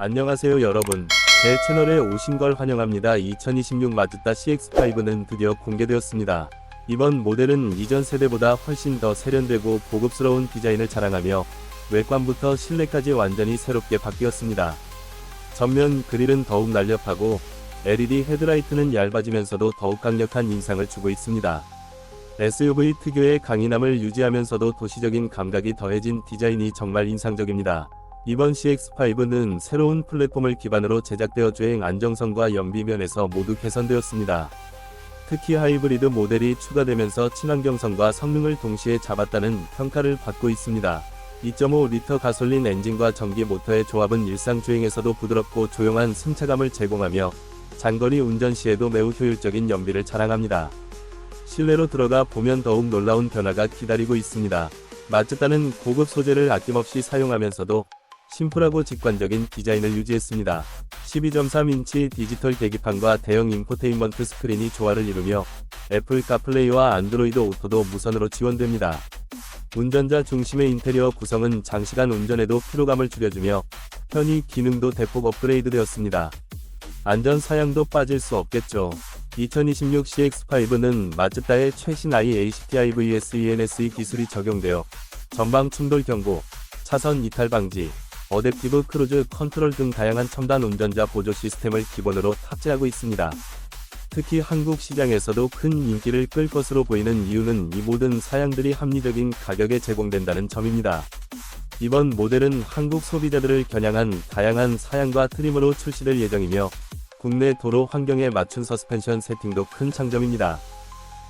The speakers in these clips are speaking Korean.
안녕하세요 여러분. 제 채널에 오신 걸 환영합니다. 2026 마즈다 CX5는 드디어 공개되었습니다. 이번 모델은 이전 세대보다 훨씬 더 세련되고 고급스러운 디자인을 자랑하며 외관부터 실내까지 완전히 새롭게 바뀌었습니다. 전면 그릴은 더욱 날렵하고 LED 헤드라이트는 얇아지면서도 더욱 강력한 인상을 주고 있습니다. SUV 특유의 강인함을 유지하면서도 도시적인 감각이 더해진 디자인이 정말 인상적입니다. 이번 CX5는 새로운 플랫폼을 기반으로 제작되어 주행 안정성과 연비 면에서 모두 개선되었습니다. 특히 하이브리드 모델이 추가되면서 친환경성과 성능을 동시에 잡았다는 평가를 받고 있습니다. 2.5리터 가솔린 엔진과 전기 모터의 조합은 일상 주행에서도 부드럽고 조용한 승차감을 제공하며 장거리 운전 시에도 매우 효율적인 연비를 자랑합니다. 실내로 들어가 보면 더욱 놀라운 변화가 기다리고 있습니다. 마츠다는 고급 소재를 아낌없이 사용하면서도 심플하고 직관적인 디자인을 유지했습니다. 12.3인치 디지털 계기판과 대형 인포테인먼트 스크린이 조화를 이루며 애플 카플레이와 안드로이드 오토도 무선으로 지원됩니다. 운전자 중심의 인테리어 구성은 장시간 운전에도 피로감을 줄여주며 편의 기능도 대폭 업그레이드 되었습니다. 안전 사양도 빠질 수 없겠죠. 2026 CX5는 마츠다의 최신 IACTI vs ENSE 기술이 적용되어 전방 충돌 경고, 차선 이탈 방지, 어댑티브 크루즈 컨트롤 등 다양한 첨단 운전자 보조 시스템을 기본으로 탑재하고 있습니다. 특히 한국 시장에서도 큰 인기를 끌 것으로 보이는 이유는 이 모든 사양들이 합리적인 가격에 제공된다는 점입니다. 이번 모델은 한국 소비자들을 겨냥한 다양한 사양과 트림으로 출시될 예정이며 국내 도로 환경에 맞춘 서스펜션 세팅도 큰 장점입니다.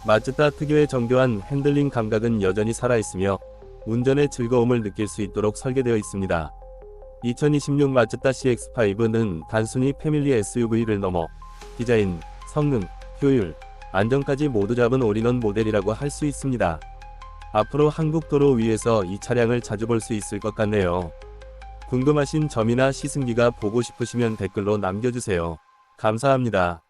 마츠다 특유의 정교한 핸들링 감각은 여전히 살아있으며 운전의 즐거움을 느낄 수 있도록 설계되어 있습니다. 2026 마츠다 CX5는 단순히 패밀리 SUV를 넘어 디자인, 성능, 효율, 안정까지 모두 잡은 올인원 모델이라고 할 수 있습니다. 앞으로 한국 도로 위에서 이 차량을 자주 볼 수 있을 것 같네요. 궁금하신 점이나 시승기가 보고 싶으시면 댓글로 남겨주세요. 감사합니다.